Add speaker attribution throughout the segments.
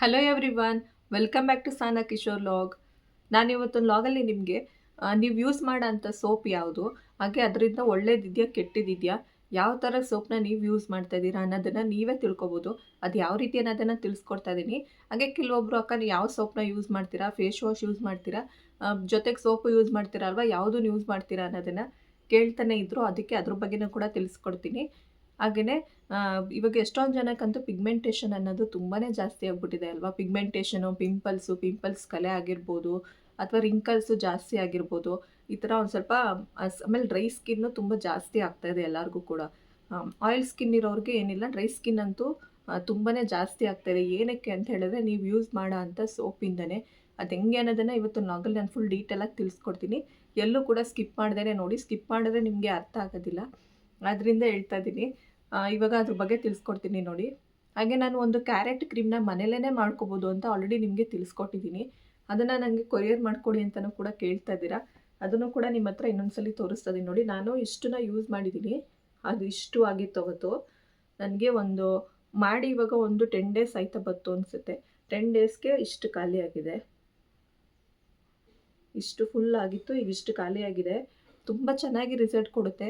Speaker 1: Hello every welcome back to Sana Kishore log ನಾನು ಇವತ್ತೊಂದು ಲಾಗಲ್ಲಿ ನಿಮಗೆ ನೀವು ಯೂಸ್ ಮಾಡೋಂಥ ಸೋಪ್ ಯಾವುದು? ಹಾಗೆ ಅದರಿಂದ ಒಳ್ಳೇದಿದೆಯಾ, ಕೆಟ್ಟದಿದೆಯಾ? ಯಾವ ಥರ ಸೋಪ್ನ ನೀವು ಯೂಸ್ ಮಾಡ್ತಾ ಇದ್ದೀರಾ ಅನ್ನೋದನ್ನು ನೀವೇ ತಿಳ್ಕೊಬೋದು. ಅದು ಯಾವ ರೀತಿ ಅನ್ನೋದನ್ನು ತಿಳಿಸ್ಕೊಡ್ತಾ ಇದ್ದೀನಿ ಹಾಗೆ ಕೆಲವೊಬ್ಬರು ಅಕ್ಕ, ನೀವು ಯಾವ ಸೋಪ್ನ ಯೂಸ್ ಮಾಡ್ತೀರಾ? ಫೇಸ್ ವಾಶ್ ಯೂಸ್ ಮಾಡ್ತೀರಾ? ಜೊತೆಗೆ ಸೋಪು ಯೂಸ್ ಮಾಡ್ತೀರಾ ಅಲ್ವಾ? ಯಾವುದನ್ನು ಯೂಸ್ ಮಾಡ್ತೀರಾ ಅನ್ನೋದನ್ನು ಕೇಳ್ತಾನೆ ಇದ್ದರೂ ಅದಕ್ಕೆ ಅದ್ರ ಬಗ್ಗೆನೂ ಕೂಡ ತಿಳಿಸ್ಕೊಡ್ತೀನಿ. ಹಾಗೆಯೇ ಇವಾಗ ಎಷ್ಟೊಂದು ಜನಕ್ಕಂತೂ ಪಿಗ್ಮೆಂಟೇಷನ್ ಅನ್ನೋದು ತುಂಬಾ ಜಾಸ್ತಿ ಆಗ್ಬಿಟ್ಟಿದೆ ಅಲ್ವಾ? ಪಿಗ್ಮೆಂಟೇಷನು ಪಿಂಪಲ್ಸು ಪಿಂಪಲ್ಸ್ ಕಲೆ ಆಗಿರ್ಬೋದು, ಅಥವಾ ರಿಂಕಲ್ಸು ಜಾಸ್ತಿ ಆಗಿರ್ಬೋದು, ಈ ಥರ ಒಂದು ಸ್ವಲ್ಪ ಆಮೇಲೆ ಡ್ರೈ ಸ್ಕಿನ್ನು ತುಂಬ ಜಾಸ್ತಿ ಆಗ್ತಾ ಇದೆ ಎಲ್ಲರಿಗೂ ಕೂಡ. ಆಯಿಲ್ ಸ್ಕಿನ್ ಇರೋರಿಗೆ ಏನಿಲ್ಲ ಡ್ರೈ ಸ್ಕಿನ್ ಅಂತೂ ತುಂಬಾ ಜಾಸ್ತಿ ಆಗ್ತಾ ಇದೆ. ಏನಕ್ಕೆ ಅಂತ ಹೇಳಿದ್ರೆ ನೀವು ಯೂಸ್ ಮಾಡೋ ಅಂಥ ಸೋಪಿಂದನೇ ಅದು ಹೆಂಗೆ ಅನ್ನೋದನ್ನು ಇವತ್ತು ನಾಗಲ್ಲಿ ನಾನು ಫುಲ್ ಡೀಟೇಲಾಗಿ ತಿಳಿಸ್ಕೊಡ್ತೀನಿ. ಎಲ್ಲೂ ಕೂಡ ಸ್ಕಿಪ್ ಮಾಡ್ದೇ ನೋಡಿ. ಸ್ಕಿಪ್ ಮಾಡಿದ್ರೆ ನಿಮಗೆ ಅರ್ಥ ಆಗೋದಿಲ್ಲ. ಅದರಿಂದ ಹೇಳ್ತಾ ಇದ್ದೀನಿ. ಇವಾಗ ಅದ್ರ ಬಗ್ಗೆ ತಿಳಿಸ್ಕೊಡ್ತೀನಿ ನೋಡಿ. ಹಾಗೆ ನಾನು ಒಂದು ಕ್ಯಾರೆಟ್ ಕ್ರೀಮ್ನ ಮನೇಲೇ ಮಾಡ್ಕೋಬೋದು ಅಂತ ಆಲ್ರೆಡಿ ನಿಮಗೆ ತಿಳಿಸ್ಕೊಟ್ಟಿದ್ದೀನಿ. ಅದನ್ನು ನನಗೆ ಕೊರಿಯರ್ ಮಾಡಿಕೊಡಿ ಅಂತಲೂ ಕೂಡ ಕೇಳ್ತಾ ಇದ್ದೀರಾ. ಅದನ್ನು ಕೂಡ ನಿಮ್ಮ ಹತ್ರ ಇನ್ನೊಂದ್ಸಲಿ ತೋರಿಸ್ತಾ ಇದ್ದೀನಿ ನೋಡಿ. ನಾನು ಇಷ್ಟನ್ನ ಯೂಸ್ ಮಾಡಿದ್ದೀನಿ. ಅದು ಇಷ್ಟು ಆಗಿತ್ತು ಅವತ್ತು ನನಗೆ ಒಂದು ಮಾಡಿ ಇವಾಗ ಒಂದು ಟೆನ್ ಡೇಸ್ ಆಯ್ತಾ ಬತ್ತು ಅನಿಸುತ್ತೆ. ಟೆನ್ ಡೇಸ್ಗೆ ಇಷ್ಟು ಖಾಲಿ ಆಗಿದೆ. ಇಷ್ಟು ಫುಲ್ ಆಗಿತ್ತು, ಈಗ ಇಷ್ಟು ಖಾಲಿ ಆಗಿದೆ. ತುಂಬ ಚೆನ್ನಾಗಿ ರಿಸಲ್ಟ್ ಕೊಡುತ್ತೆ.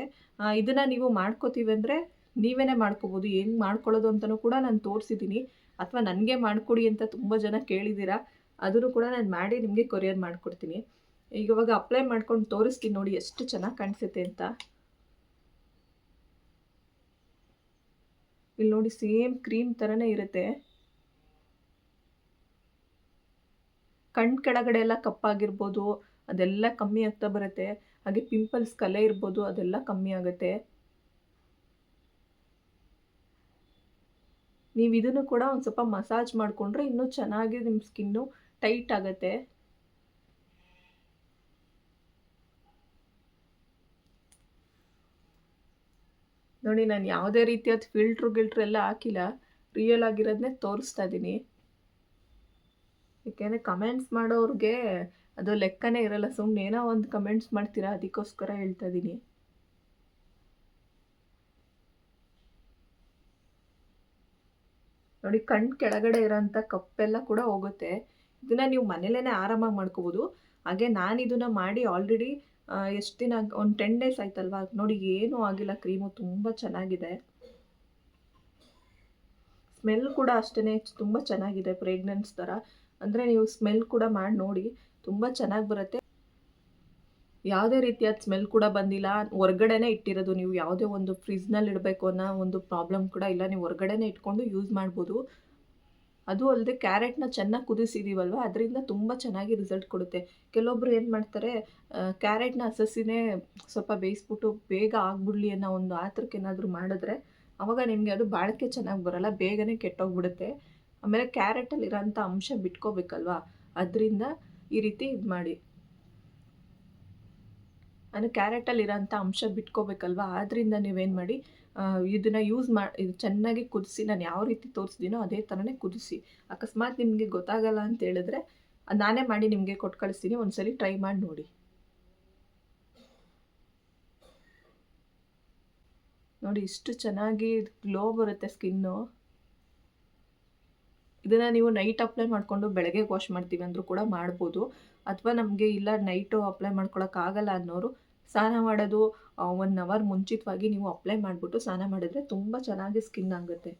Speaker 1: ಇದನ್ನು ನೀವು ಮಾಡ್ಕೋತೀವಿ ಅಂದರೆ ನೀವೇ ಮಾಡ್ಕೋಬೋದು ಹೆಂಗೆ ಮಾಡ್ಕೊಳ್ಳೋದು ಅಂತಲೂ ಕೂಡ ನಾನು ತೋರಿಸಿದ್ದೀನಿ ಅಥವಾ ನನಗೆ ಮಾಡಿಕೊಡಿ ಅಂತ ತುಂಬ ಜನ ಕೇಳಿದ್ದೀರಾ ಅದನ್ನು ಕೂಡ ನಾನು ಮಾಡಿ ನಿಮಗೆ ಕೊರಿಯರ್ ಮಾಡಿಕೊಡ್ತೀನಿ. ಈಗ ಇವಾಗ ಅಪ್ಲೈ ಮಾಡ್ಕೊಂಡು ತೋರಿಸ್ತೀನಿ ನೋಡಿ ಎಷ್ಟು ಚೆನ್ನಾಗಿ ಕಾಣಿಸುತ್ತೆ ಅಂತ. ಇಲ್ಲಿ ನೋಡಿ ಸೇಮ್ ಕ್ರೀಮ್ ಥರನೇ ಇರುತ್ತೆ. ಕಣ್ಣು ಕೆಳಗಡೆ ಎಲ್ಲ ಕಪ್ಪಾಗಿರ್ಬೋದು, ಅದೆಲ್ಲ ಕಮ್ಮಿ ಆಗ್ತಾ ಬರುತ್ತೆ. ಹಾಗೆ ಪಿಂಪಲ್ಸ್ ಕಲೆ ಇರ್ಬೋದು, ಅದೆಲ್ಲ ಕಮ್ಮಿ ಆಗುತ್ತೆ. ನೀವು ಇದನ್ನು ಕೂಡ ಒಂದು ಸ್ವಲ್ಪ ಮಸಾಜ್ ಮಾಡಿಕೊಂಡ್ರೆ ಇನ್ನೂ ಚೆನ್ನಾಗಿ ನಿಮ್ಮ ಸ್ಕಿನ್ನು ಟೈಟ್ ಆಗುತ್ತೆ. ನೋಡಿ, ನಾನು ಯಾವುದೇ ರೀತಿಯಾದ ಫಿಲ್ಟ್ರು ಗಿಲ್ಟ್ರು ಎಲ್ಲ ಹಾಕಿಲ್ಲ. ರಿಯಲ್ ಆಗಿರೋದನ್ನೇ ತೋರಿಸ್ತಾ ಇದ್ದೀನಿ ಯಾಕೆಂದರೆ ಕಮೆಂಟ್ಸ್ ಮಾಡೋರಿಗೆ ಅದು ಲೆಕ್ಕನೇ ಇರಲ್ಲ. ಸುಮ್ಮನೆ ಏನೋ ಒಂದು ಕಮೆಂಟ್ಸ್ ಮಾಡ್ತೀರಾ, ಅದಕ್ಕೋಸ್ಕರ ಹೇಳ್ತಾ ಇದ್ದೀನಿ ನೋಡಿ ಕಣ್ಣು ಕೆಳಗಡೆ ಇರೋಂಥ ಕಪ್ಪೆಲ್ಲ ಕೂಡ ಹೋಗುತ್ತೆ. ಇದನ್ನ ನೀವು ಮನೇಲೇ ಆರಾಮಾಗಿ ಮಾಡ್ಕೋಬೋದು. ಹಾಗೆ ನಾನು ಇದನ್ನ ಮಾಡಿ ಆಲ್ರೆಡಿ ಎಷ್ಟು ದಿನ ಒಂದು ಟೆನ್ ಡೇಸ್ ಆಯ್ತಲ್ವಾ? ನೋಡಿ ಏನೂ ಆಗಿಲ್ಲ, ಕ್ರೀಮು ತುಂಬ ಚೆನ್ನಾಗಿದೆ. ಸ್ಮೆಲ್ ಕೂಡ ಅಷ್ಟೇ ತುಂಬ ಚೆನ್ನಾಗಿದೆ ಫ್ರೇಗ್ನೆನ್ಸ್ ಥರ. ಅಂದರೆ ನೀವು ಸ್ಮೆಲ್ ಕೂಡ ಮಾಡಿ ನೋಡಿ, ತುಂಬ ಚೆನ್ನಾಗಿ ಬರುತ್ತೆ. ಯಾವುದೇ ರೀತಿಯಾದ ಸ್ಮೆಲ್ ಕೂಡ ಬಂದಿಲ್ಲ. ಹೊರ್ಗಡೆನೇ ಇಟ್ಟಿರೋದು ನೀವು ಯಾವುದೇ ಒಂದು ಫ್ರಿಜ್ನಲ್ಲಿ ಇಡಬೇಕು ಅನ್ನೋ ಒಂದು ಪ್ರಾಬ್ಲಮ್ ಕೂಡ ಇಲ್ಲ. ನೀವು ಹೊರ್ಗಡೆನೇ ಇಟ್ಕೊಂಡು ಯೂಸ್ ಮಾಡ್ಬೋದು. ಅದು ಅಲ್ಲದೆ ಕ್ಯಾರೆಟ್ನ ಚೆನ್ನಾಗಿ ಕುದಿಸಿದೀವಲ್ವ? ಅದರಿಂದ ತುಂಬ ಚೆನ್ನಾಗಿ ರಿಸಲ್ಟ್ ಕೊಡುತ್ತೆ. ಕೆಲವೊಬ್ರು ಏನು ಮಾಡ್ತಾರೆ ಕ್ಯಾರೆಟ್ನ ಹಸಸಿನೇ ಸ್ವಲ್ಪ ಬೇಯಿಸ್ಬಿಟ್ಟು ಬೇಗ ಆಗ್ಬಿಡ್ಲಿ ಅನ್ನೋ ಒಂದು ಆತರಕ್ಕೆ ಏನಾದರೂ ಮಾಡಿದ್ರೆ ಅವಾಗ ನಿಮಗೆ ಅದು ಬಾಳಿಕೆ ಚೆನ್ನಾಗಿ ಬರಲ್ಲ, ಬೇಗನೆ ಕೆಟ್ಟೋಗ್ಬಿಡುತ್ತೆ. ಆಮೇಲೆ ಕ್ಯಾರೆಟಲ್ಲಿರೋಂಥ ಅಂಶ ಬಿಟ್ಕೋಬೇಕಲ್ವಾ? ಅದರಿಂದ ಈ ರೀತಿ ಇದು ಮಾಡಿ ನಾನು ಕ್ಯಾರೆಟಲ್ಲಿರೋಂಥ ಅಂಶ ಬಿಟ್ಕೋಬೇಕಲ್ವಾ? ಆದ್ದರಿಂದ ನೀವೇನು ಮಾಡಿ ಇದನ್ನು ಯೂಸ್ ಮಾಡಿ ಇದು ಚೆನ್ನಾಗಿ ಕುದಿಸಿ, ನಾನು ಯಾವ ರೀತಿ ತೋರಿಸ್ತೀನೋ ಅದೇ ಥರನೇ ಕುದಿಸಿ. ಅಕಸ್ಮಾತ್ ನಿಮಗೆ ಗೊತ್ತಾಗಲ್ಲ ಅಂತ ಹೇಳಿದ್ರೆ, ನಾನೇ ಮಾಡಿ ನಿಮಗೆ ಕೊಟ್ಟು ಕಳಿಸ್ತೀನಿ, ಒಂದ್ಸಲಿ ಟ್ರೈ ಮಾಡಿ ನೋಡಿ. ನೋಡಿ, ಇಷ್ಟು ಚೆನ್ನಾಗಿ ಗ್ಲೋ ಬರುತ್ತೆ ಸ್ಕಿನ್ನು. ಇದನ್ನು ನೀವು ನೈಟ್ ಅಪ್ಲೈ ಮಾಡಿಕೊಂಡು ಬೆಳಗ್ಗೆ ವಾಶ್ ಮಾಡ್ತೀವಿ ಅಂದರೂ ಕೂಡ ಮಾಡ್ಬೋದು. ಅಥವಾ ನಮಗೆ ಇಲ್ಲ ನೈಟು ಅಪ್ಲೈ ಮಾಡ್ಕೊಳಕ್ಕಾಗಲ್ಲ ಅನ್ನೋರು ಸ್ನಾನ ಮಾಡೋದು ಒನ್ ಅವರ್ ಮುಂಚಿತವಾಗಿ ನೀವು ಅಪ್ಲೈ ಮಾಡಿಬಿಟ್ಟು ಸ್ನಾನ ಮಾಡಿದ್ರೆ ತುಂಬ ಚೆನ್ನಾಗಿ ಸ್ಕಿನ್ ಆಗುತ್ತೆ.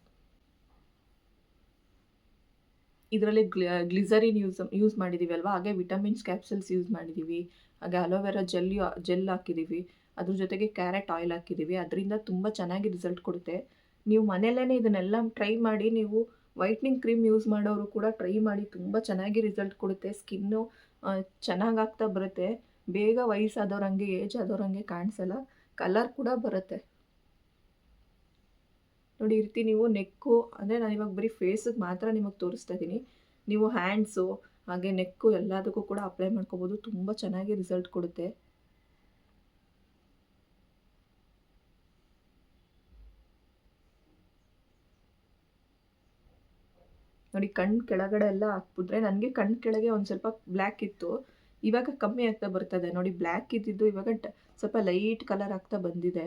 Speaker 1: ಇದರಲ್ಲಿ ಗ್ಲಿಸರಿನ್ ಯೂಸ್ ಯೂಸ್ ಮಾಡಿದ್ದೀವಿ ಅಲ್ವಾ? ಹಾಗೆ ವಿಟಮಿನ್ಸ್ ಕ್ಯಾಪ್ಸಲ್ಸ್ ಯೂಸ್ ಮಾಡಿದ್ದೀವಿ ಹಾಗೆ ಅಲೋವೆರಾ ಜೆಲ್ ಜೆಲ್ ಹಾಕಿದ್ದೀವಿ ಅದ್ರ ಜೊತೆಗೆ ಕ್ಯಾರೆಟ್ ಆಯಿಲ್ ಹಾಕಿದ್ದೀವಿ ಅದರಿಂದ ತುಂಬ ಚೆನ್ನಾಗಿ ರಿಸಲ್ಟ್ ಕೊಡುತ್ತೆ. ನೀವು ಮನೆಯಲ್ಲೇ ಇದನ್ನೆಲ್ಲ ಟ್ರೈ ಮಾಡಿ ನೀವು ವೈಟ್ನಿಂಗ್ ಕ್ರೀಮ್ ಯೂಸ್ ಮಾಡೋರು ಕೂಡ ಟ್ರೈ ಮಾಡಿ ತುಂಬ ಚೆನ್ನಾಗಿ ರಿಸಲ್ಟ್ ಕೊಡುತ್ತೆ. ಸ್ಕಿನ್ನು ಚೆನ್ನಾಗಾಗ್ತಾ ಬರುತ್ತೆ. ಬೇಗ ವಯಸ್ಸಾದವ್ರಂಗೆ ಏಜ್ ಆದವ್ರಂಗೆ ಕಾಣಿಸಲ್ಲ. ಕಲರ್ ಕೂಡ ಬರುತ್ತೆ. ನೋಡಿ ಈ ರೀತಿ ನೀವು ನೆಕ್ಕು, ಅಂದರೆ ನಾನು ಇವಾಗ ಬರೀ ಫೇಸಿಗೆ ಮಾತ್ರ ನಿಮಗೆ ತೋರಿಸ್ತಾ ಇದ್ದೀನಿ. ನೀವು ಹ್ಯಾಂಡ್ಸು ಹಾಗೆ ನೆಕ್ಕು ಎಲ್ಲದಕ್ಕೂ ಕೂಡ ಅಪ್ಲೈ ಮಾಡ್ಕೋಬೋದು. ತುಂಬ ಚೆನ್ನಾಗಿ ರಿಸಲ್ಟ್ ಕೊಡುತ್ತೆ. ನೋಡಿ ಕಣ್ಣು ಕೆಳಗಡೆ ಎಲ್ಲ ಹಾಕ್ಬಿಟ್ರೆ, ನನಗೆ ಕಣ್ಣು ಕೆಳಗೆ ಒಂದು ಸ್ವಲ್ಪ ಬ್ಲ್ಯಾಕ್ ಇತ್ತು. ಇವಾಗ ಕಮ್ಮಿ ಆಗ್ತಾ ಬರ್ತದೆ. ನೋಡಿ ಬ್ಲ್ಯಾಕ್ ಇದ್ದಿದ್ದು ಇವಾಗ ಸ್ವಲ್ಪ ಲೈಟ್ ಕಲರ್ ಆಗ್ತಾ ಬಂದಿದೆ.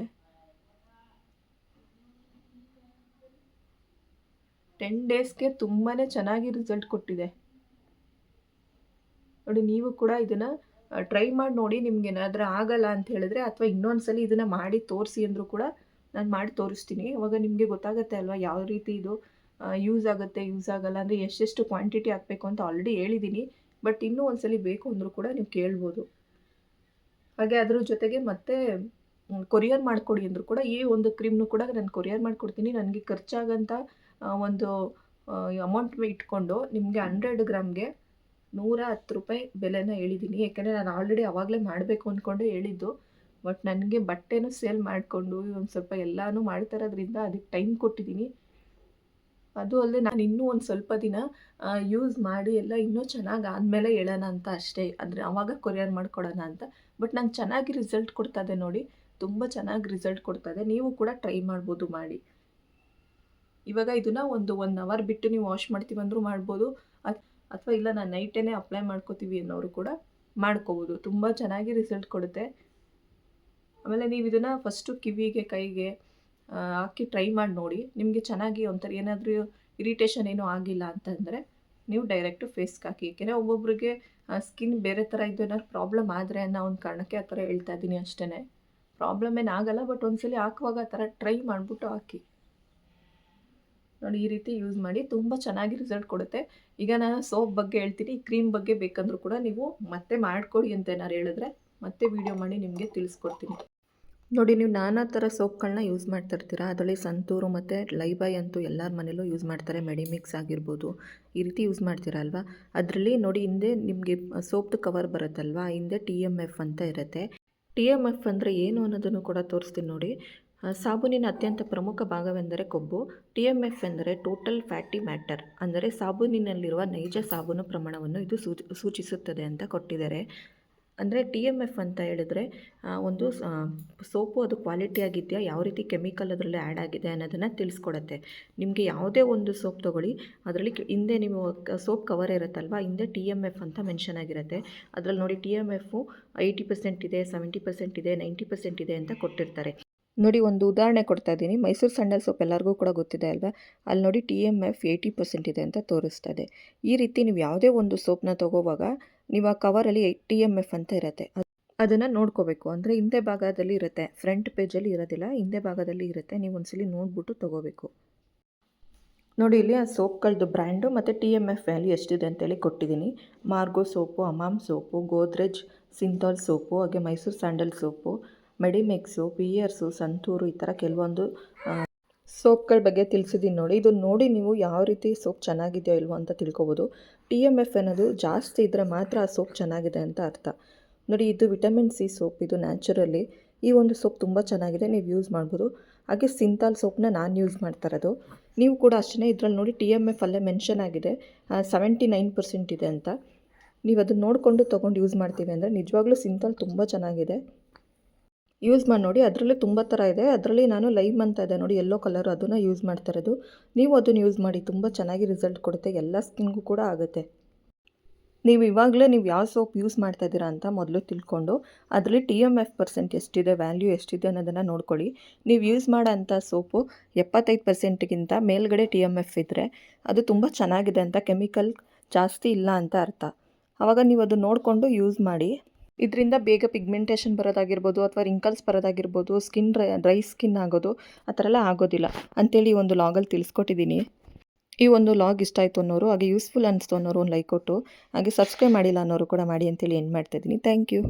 Speaker 1: ಟೆನ್ ಡೇಸ್ಗೆ ತುಂಬಾ ಚೆನ್ನಾಗಿ ರಿಸಲ್ಟ್ ಕೊಟ್ಟಿದೆ. ನೋಡಿ, ನೀವು ಕೂಡ ಇದನ್ನು ಟ್ರೈ ಮಾಡಿ ನೋಡಿ ನಿಮ್ಗೆ ಏನಾದರೂ ಆಗಲ್ಲ ಅಂತ ಹೇಳಿದ್ರೆ ಅಥವಾ ಇನ್ನೊಂದು ಸಲ ಇದನ್ನು ಮಾಡಿ ತೋರಿಸಿ ಅಂದರೂ ಕೂಡ ನಾನು ಮಾಡಿ ತೋರಿಸ್ತೀನಿ. ಅವಾಗ ನಿಮಗೆ ಗೊತ್ತಾಗುತ್ತೆ ಅಲ್ವಾ ಯಾವ ರೀತಿ ಇದು ಯೂಸ್ ಆಗುತ್ತೆ ಯೂಸ್ ಆಗಲ್ಲ ಅಂದರೆ ಎಷ್ಟೆಷ್ಟು ಕ್ವಾಂಟಿಟಿ ಹಾಕಬೇಕು ಅಂತ ಆಲ್ರೆಡಿ ಹೇಳಿದ್ದೀನಿ ಬಟ್ ಇನ್ನೂ ಒಂದ್ಸಲಿ ಬೇಕು ಅಂದರೂ ಕೂಡ ನೀವು ಕೇಳ್ಬೋದು. ಹಾಗೆ ಅದ್ರ ಜೊತೆಗೆ ಮತ್ತೆ ಕೊರಿಯರ್ ಮಾಡಿಕೊಡಿ ಅಂದರೂ ಕೂಡ ಈ ಒಂದು ಕ್ರೀಮ್ನು ಕೂಡ ನಾನು ಕೊರಿಯರ್ ಮಾಡಿಕೊಡ್ತೀನಿ. ನನಗೆ ಖರ್ಚಾಗಂಥ ಒಂದು ಅಮೌಂಟ್ ಇಟ್ಕೊಂಡು ನಿಮಗೆ ಹಂಡ್ರೆಡ್ ಗ್ರಾಮ್ಗೆ ನೂರ ಹತ್ತು ರೂಪಾಯಿ ಬೆಲೆನ ಹೇಳಿದ್ದೀನಿ. ಯಾಕೆಂದರೆ ನಾನು ಆಲ್ರೆಡಿ ಆವಾಗಲೇ ಮಾಡಬೇಕು ಅಂದ್ಕೊಂಡು ಹೇಳಿದ್ದು. ಬಟ್ ನನಗೆ ಬಟ್ಟೆನೂ ಸೇಲ್ ಮಾಡಿಕೊಂಡು ಒಂದು ಸ್ವಲ್ಪ ಎಲ್ಲನೂ ಮಾಡ್ತಾ ಇರೋದ್ರಿಂದ ಅದಕ್ಕೆ ಟೈಮ್ ಕೊಟ್ಟಿದ್ದೀನಿ. ಅದು ಅಲ್ಲದೆ ನಾನು ಇನ್ನೂ ಒಂದು ಸ್ವಲ್ಪ ದಿನ ಯೂಸ್ ಮಾಡಿ ಎಲ್ಲ ಇನ್ನೂ ಚೆನ್ನಾಗಿ ಆದಮೇಲೆ ಹೇಳೋಣ ಅಂತ ಅಷ್ಟೇ. ಅಂದರೆ ಅವಾಗ ಕೊರಿಯರ್ ಮಾಡಿಕೊಡೋಣ ಅಂತ. ಬಟ್ ನಂಗೆ ಚೆನ್ನಾಗಿ ರಿಸಲ್ಟ್ ಕೊಡ್ತಾ ಇದೆ ನೋಡಿ. ತುಂಬ ಚೆನ್ನಾಗಿ ರಿಸಲ್ಟ್ ಕೊಡ್ತಾ ಇದೆ ನೀವು ಕೂಡ ಟ್ರೈ ಮಾಡ್ಬೋದು ಮಾಡಿ. ಇವಾಗ ಇದನ್ನು ಒಂದು ಒನ್ ಅವರ್ ಬಿಟ್ಟು ನೀವು ವಾಶ್ ಮಾಡ್ತೀವಿ ಅಂದರೂ ಮಾಡ್ಬೋದು. ಅಥವಾ ಇಲ್ಲ ನಾನು ನೈಟೇ ಅಪ್ಲೈ ಮಾಡ್ಕೋತೀವಿ ಅನ್ನೋರು ಕೂಡ ಮಾಡ್ಕೋಬೋದು. ತುಂಬ ಚೆನ್ನಾಗಿ ರಿಸಲ್ಟ್ ಕೊಡುತ್ತೆ. ಆಮೇಲೆ ನೀವು ಇದನ್ನು ಫಸ್ಟು ಕಿವಿಗೆ, ಕೈಗೆ ಹಾಕಿ ಟ್ರೈ ಮಾಡಿ ನೋಡಿ. ನಿಮಗೆ ಚೆನ್ನಾಗಿ ಒಂಥರ ಏನಾದರೂ ಇರಿಟೇಷನ್ ಏನೂ ಆಗಿಲ್ಲ ಅಂತಂದರೆ ನೀವು ಡೈರೆಕ್ಟು ಫೇಸ್ಗೆ ಹಾಕಿ. ಏಕೆಂದರೆ ಒಬ್ಬೊಬ್ರಿಗೆ ಸ್ಕಿನ್ ಬೇರೆ ಥರ ಇದ್ದು ಏನಾದ್ರು ಪ್ರಾಬ್ಲಮ್ ಆದರೆ ಅನ್ನೋ ಒಂದು ಕಾರಣಕ್ಕೆ ಆ ಥರ ಹೇಳ್ತಾ ಇದ್ದೀನಿ ಅಷ್ಟೇ ಪ್ರಾಬ್ಲಮ್ ಏನು ಆಗೋಲ್ಲ ಬಟ್ ಒಂದ್ಸಲಿ ಹಾಕುವಾಗ ಆ ಥರ ಟ್ರೈ ಮಾಡಿಬಿಟ್ಟು ಹಾಕಿ. ನೋಡಿ, ಈ ರೀತಿ ಯೂಸ್ ಮಾಡಿ. ತುಂಬ ಚೆನ್ನಾಗಿ ರಿಸಲ್ಟ್ ಕೊಡುತ್ತೆ. ಈಗ ನಾನು ಸೋಪ್ ಬಗ್ಗೆ ಹೇಳ್ತೀನಿ. ಕ್ರೀಮ್ ಬಗ್ಗೆ ಬೇಕಂದ್ರೂ ಕೂಡ ನೀವು ಮತ್ತೆ ಮಾಡಿಕೊಡಿ ಅಂತ ಏನಾರು ಹೇಳಿದ್ರೆ ಮತ್ತೆ ವಿಡಿಯೋ ಮಾಡಿ ನಿಮಗೆ ತಿಳಿಸ್ಕೊಡ್ತೀನಿ. ನೋಡಿ, ನೀವು ನಾನಾ ಥರ ಸೋಪ್ಗಳನ್ನ ಯೂಸ್ ಮಾಡ್ತಾ ಇರ್ತೀರಾ? ಅದರಲ್ಲಿ ಸಂತೂರು ಮತ್ತು ಲೈಬಾಯ್ ಅಂತೂ ಎಲ್ಲರ ಮನೇಲೂ ಯೂಸ್ ಮಾಡ್ತಾರೆ. ಮೆಡಿಮಿಕ್ಸ್ ಆಗಿರ್ಬೋದು, ಈ ರೀತಿ ಯೂಸ್ ಮಾಡ್ತೀರಾ ಅಲ್ವಾ? ಅದರಲ್ಲಿ ನೋಡಿ, ಹಿಂದೆ ನಿಮಗೆ ಸೋಪ್ದು ಕವರ್ ಬರುತ್ತಲ್ವಾ? ಹಿಂದೆ ಟಿ ಎಂ ಎಫ್ ಅಂತ ಇರುತ್ತೆ. ಟಿ ಎಂ ಎಫ್ ಅಂದರೆ ಏನು ಅನ್ನೋದನ್ನು ಕೂಡ ತೋರಿಸ್ತೀನಿ ನೋಡಿ. ಸಾಬೂನಿನ ಅತ್ಯಂತ ಪ್ರಮುಖ ಭಾಗವೆಂದರೆ ಕೊಬ್ಬು. ಟಿ ಎಂ ಎಫ್ ಎಂದರೆ ಟೋಟಲ್ ಫ್ಯಾಟಿ ಮ್ಯಾಟರ್, ಅಂದರೆ ಸಾಬೂನಿನಲ್ಲಿರುವ ನೈಜ ಸಾಬೂನು ಪ್ರಮಾಣವನ್ನು ಇದು ಸೂಚಿ, ಸೂಚಿಸುತ್ತದೆ ಅಂತ ಕೊಟ್ಟಿದ್ದಾರೆ. ಅಂದರೆ ಟಿ ಎಂ ಎಫ್ ಅಂತ ಹೇಳಿದ್ರೆ ಒಂದು ಸೋಪು ಅದು ಕ್ವಾಲಿಟಿ ಆಗಿದೆಯಾ, ಯಾವ ರೀತಿ ಕೆಮಿಕಲ್ ಅದರಲ್ಲಿ ಆ್ಯಡ್ ಆಗಿದೆ ಅನ್ನೋದನ್ನು ತಿಳಿಸ್ಕೊಡತ್ತೆ. ನಿಮಗೆ ಯಾವುದೇ ಒಂದು ಸೋಪ್ ತೊಗೊಳ್ಳಿ, ಅದರಲ್ಲಿ ಹಿಂದೆ ನೀವು ಸೋಪ್ ಕವರ್ ಇರುತ್ತಲ್ವ, ಹಿಂದೆ ಟಿ ಎಂ ಎಫ್ ಅಂತ ಮೆನ್ಷನ್ ಆಗಿರುತ್ತೆ. ಅದರಲ್ಲಿ ನೋಡಿ T M F eighty percent ಇದೆ ಸೆವೆಂಟಿ ಪರ್ಸೆಂಟ್ ಇದೆ ನೈಂಟಿ ಪರ್ಸೆಂಟ್ ಇದೆ ಅಂತ ಕೊಟ್ಟಿರ್ತಾರೆ. ನೋಡಿ ಒಂದು ಉದಾಹರಣೆ ಕೊಡ್ತಾ ಇದ್ದೀನಿ. ಮೈಸೂರು ಸ್ಯಾಂಡಲ್ ಸೋಪ್ ಎಲ್ಲರಿಗೂ ಕೂಡ ಗೊತ್ತಿದೆ ಅಲ್ವಾ? ಅಲ್ಲಿ ನೋಡಿ T M F eighty percent ಇದೆ ಅಂತ ತೋರಿಸ್ತಾ ಇದೆ. ಈ ರೀತಿ ನೀವು ಯಾವುದೇ ಒಂದು ಸೋಪ್ನ ತೊಗೋವಾಗ ನೀವು ಆ ಕವರಲ್ಲಿ ಟಿ ಎಂ ಎಫ್ ಅಂತ ಇರುತ್ತೆ. ಅದನ್ನು ನೋಡ್ಕೋಬೇಕು. ಅಂದರೆ ಹಿಂದೆ ಭಾಗದಲ್ಲಿ ಇರುತ್ತೆ. ಫ್ರಂಟ್ ಪೇಜಲ್ಲಿ ಇರೋದಿಲ್ಲ. ಹಿಂದೆ ಭಾಗದಲ್ಲಿ ಇರುತ್ತೆ. ನೀವು ಒಂದ್ಸಲಿ ನೋಡ್ಬಿಟ್ಟು ತೊಗೋಬೇಕು. ನೋಡಿ, ಇಲ್ಲಿ ಆ ಸೋಪ್ಗಳದ್ದು ಬ್ರ್ಯಾಂಡು ಮತ್ತು ಟಿ ಎಂ ಎಫ್ ವ್ಯಾಲ್ಯೂ ಎಷ್ಟಿದೆ ಅಂತೇಳಿ ಕೊಟ್ಟಿದ್ದೀನಿ. Margo soap ಅಮಾಮ್ soap Godrej Cinthol soap, ಹಾಗೆ Mysore sandal soap Medimix Pears Santoor ಈ ಥರ ಕೆಲವೊಂದು ಸೋಪ್ಗಳ ಬಗ್ಗೆ ತಿಳಿಸಿದ್ದೀನಿ ನೋಡಿ. ಇದು ನೋಡಿ ನೀವು ಯಾವ ರೀತಿ ಸೋಪ್ ಚೆನ್ನಾಗಿದೆಯೋ ಇಲ್ವೋ ಅಂತ ತಿಳ್ಕೊಬೋದು. ಟಿ ಎಂ ಎಫ್ ಅನ್ನೋದು ಜಾಸ್ತಿ ಇದ್ದರೆ ಮಾತ್ರ ಆ ಸೋಪ್ ಚೆನ್ನಾಗಿದೆ ಅಂತ ಅರ್ಥ. ನೋಡಿ, ಇದು ವಿಟಮಿನ್ ಸಿ ಸೋಪ್. ಇದು ನ್ಯಾಚುರಲಿ ಈ ಒಂದು ಸೋಪ್ ತುಂಬ ಚೆನ್ನಾಗಿದೆ. ನೀವು ಯೂಸ್ ಮಾಡ್ಬೋದು. ಹಾಗೆ ಸಿಂತಾಲ್ ಸೋಪ್ನ ನಾನು ಯೂಸ್ ಮಾಡ್ತಾ ಇರೋದು. ನೀವು ಕೂಡ ಅಷ್ಟೇ ಇದರಲ್ಲಿ ನೋಡಿ, ಟಿ ಎಂ ಎಫ್ ಅಲ್ಲೇ ಮೆನ್ಷನ್ ಆಗಿದೆ. ಸೆವೆಂಟಿ ನೈನ್ ಪರ್ಸೆಂಟ್ ಇದೆ ಅಂತ. ನೀವು ಅದನ್ನು ನೋಡಿಕೊಂಡು ತೊಗೊಂಡು ಯೂಸ್ ಮಾಡ್ತೀವಿ ಅಂದರೆ ನಿಜವಾಗ್ಲೂ ಸಿಂತಾಲ್ ತುಂಬ ಚೆನ್ನಾಗಿದೆ. ಯೂಸ್ ಮಾಡಿ ನೋಡಿ, ಅದರಲ್ಲಿ ತುಂಬ ಥರ ಇದೆ. ಅದರಲ್ಲಿ ನಾನು ಲೈಮ್ ಅಂತ ಇದೆ ನೋಡಿ, ಎಲ್ಲೋ ಕಲರ್ ಅದನ್ನು ಯೂಸ್ ಮಾಡ್ತಾ ಇರೋದು. ನೀವು ಅದನ್ನು ಯೂಸ್ ಮಾಡಿ, ತುಂಬ ಚೆನ್ನಾಗಿ ರಿಸಲ್ಟ್ ಕೊಡುತ್ತೆ. ಎಲ್ಲ ಸ್ಕಿನ್ಗೂ ಕೂಡ ಆಗುತ್ತೆ. ನೀವು ಇವಾಗಲೇ ನೀವು ಯಾವ ಸೋಪ್ ಯೂಸ್ ಮಾಡ್ತಾ ಇದ್ದೀರಾ ಅಂತ ಮೊದಲು ತಿಳ್ಕೊಂಡು, ಅದರಲ್ಲಿ ಟಿ ಎಂ ಎಫ್ ಪರ್ಸೆಂಟ್ ಎಷ್ಟಿದೆ, ವ್ಯಾಲ್ಯೂ ಎಷ್ಟಿದೆ ಅನ್ನೋದನ್ನು ನೋಡ್ಕೊಳ್ಳಿ. ನೀವು ಯೂಸ್ ಮಾಡೋ ಅಂಥ ಸೋಪು ಎಪ್ಪತ್ತೈದು ಪರ್ಸೆಂಟ್ಗಿಂತ ಮೇಲ್ಗಡೆ ಟಿ ಎಂ ಎಫ್ ಇದ್ದರೆ ಅದು ತುಂಬ ಚೆನ್ನಾಗಿದೆ ಅಂತ ಕೆಮಿಕಲ್ ಜಾಸ್ತಿ ಇಲ್ಲ ಅಂತ ಅರ್ಥ. ಆವಾಗ ನೀವು ಅದು ನೋಡಿಕೊಂಡು ಯೂಸ್ ಮಾಡಿ ಇದರಿಂದ ಬೇಗ ಪಿಗ್ಮೆಂಟೇಷನ್ ಬರೋದಾಗಿರ್ಬೋದು ಅಥವಾ ರಿಂಕಲ್ಸ್ ಬರೋದಾಗಿರ್ಬೋದು ಸ್ಕಿನ್ ಡ್ರೈ ಸ್ಕಿನ್ ಆಗೋದು, ಆ ಥರ ಎಲ್ಲ ಆಗೋದಿಲ್ಲ. ಅಂತೇಳಿ ಒಂದು ಲಾಗಲ್ಲಿ ತಿಳಿಸ್ಕೊಟ್ಟಿದ್ದೀನಿ. ಈ ಒಂದು ಲಾಗ್ ಇಷ್ಟ ಆಯಿತು ಅನ್ನೋರು, ಹಾಗೆ ಯೂಸ್ಫುಲ್ ಅನಿಸ್ತು ಅನ್ನೋರು ಒಂದು ಲೈಕ್ ಕೊಟ್ಟು, ಹಾಗೆ ಸಬ್ಸ್ಕ್ರೈಬ್ ಮಾಡಿಲ್ಲ ಅನ್ನೋರು ಕೂಡ ಮಾಡಿ ಅಂತೇಳಿ ಎಂಡ್ ಮಾಡ್ತಾಯಿದ್ದೀನಿ ಥ್ಯಾಂಕ್ ಯು